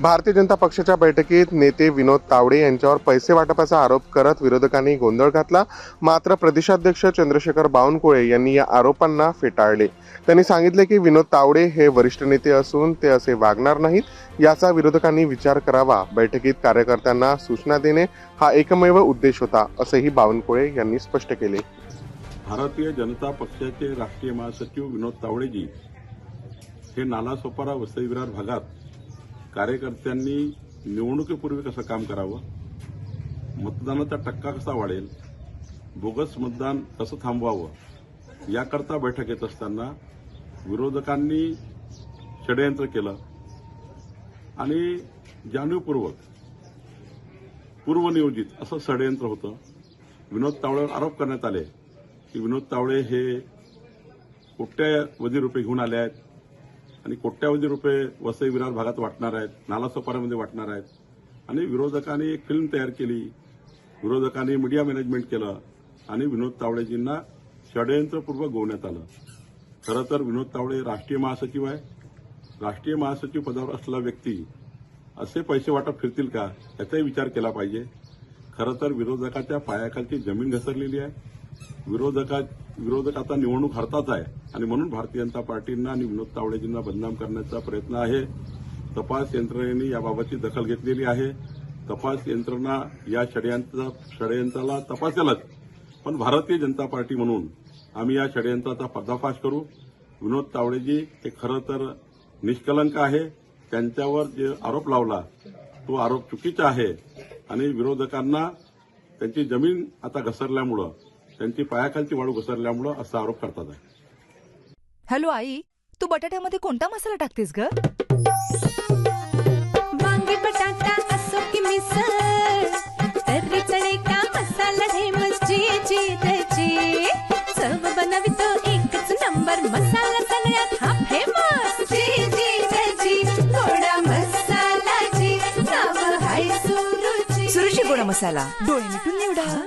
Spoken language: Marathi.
भारतीय जनता पक्षाच्या बैठकीत नेते विनोद तावडे यांच्यावर पैसे वाटपाचा आरोप करत विरोधकांनी गोंधळ घातला. मात्र प्रदेशाध्यक्ष चंद्रशेखर बावनकुळे यांनी या आरोपांना फेटाळले. त्यांनी सांगितले की विनोद तावडे हे वरिष्ठ नेते असून ते असे वागणार नाहीत. याचा विरोधकांनी विचार करावा. बैठकीत कार्यकर्त्यांना सूचना देणे हा एकमेव उद्देश होता असेही बावनकुळे यांनी स्पष्ट केले. भारतीय जनता पक्षाचे राष्ट्रीय महासचिव विनोद तावडेजी हे नालासोपारा वसईविरार भागात कार्यकर्त्यांनी निवडणुकीपूर्वी कसं काम करावं? मतदानाचा टक्का कसा वाढेल? बोगस मतदान कसं थांबवावं? याकरता बैठक येत असताना विरोधकांनी षडयंत्र केलं. आणि जाणीवपूर्वक पूर्वनियोजित असं षडयंत्र होतं. विनोद तावडेवर आरोप करण्यात आले की विनोद तावडे हे कोट्यावधी रुपये घेऊन आले आहेत. आणि कोट्यावधी रुपये वसई विरार भागात वाटणार आहेत नालासोपाऱ्यामध्ये वाटणार आहेत. आणि विरोधकांनी एक फिल्म तयार केली. विरोधकांनी मीडिया मॅनेजमेंट केलं आणि विनोद तावडेजींना षडयंत्रपूर्वक गोवण्यात आलं. खरं तर विनोद तावडे राष्ट्रीय महासचिव आहे. राष्ट्रीय महासचिव पदावर असलेला व्यक्ती असे पैसे वाटप फिरतील का याचाही विचार केला पाहिजे. खरं तर विरोधकाच्या पायाखालची जमीन घसरलेली आहे. विरोधका विरोधक आता निवडणूक हरतात आहे. आणि म्हणून भारतीय जनता पार्टींना आणि विनोद तावडेजींना बदनाम करण्याचा प्रयत्न आहे. तपास यंत्रणेने याबाबतची दखल घेतलेली आहे. तपास यंत्रणा या षडयंत्र षडयंत्राला तपासेलच. पण भारतीय जनता पार्टी म्हणून आम्ही या षडयंत्राचा पर्दाफाश करू. विनोद तावडेजी हे खरं तर निष्कलंक आहे. त्यांच्यावर जे आरोप लावला तो आरोप चुकीचा आहे. आणि विरोधकांना त्यांची जमीन आता घसरल्यामुळं त्यांची पायाखालची वाळू घसरल्यामुळं असा आरोप करतात. आहे हॅलो आई तू बटाट्यामध्ये कोणता मसाला टाकतेस ग? वांगी बटाटा असो की मिसळ तर्री चणे का मसाला हे मस्जिची त्याची चव बनवितो एकच नंबर मसाला सगळ्यात. हा फेमस जी जी त्याची गोडा मसाला जी नाव हाय सुरुची. सुरुची गोडा मसाला. डोळे मिटून निवडा.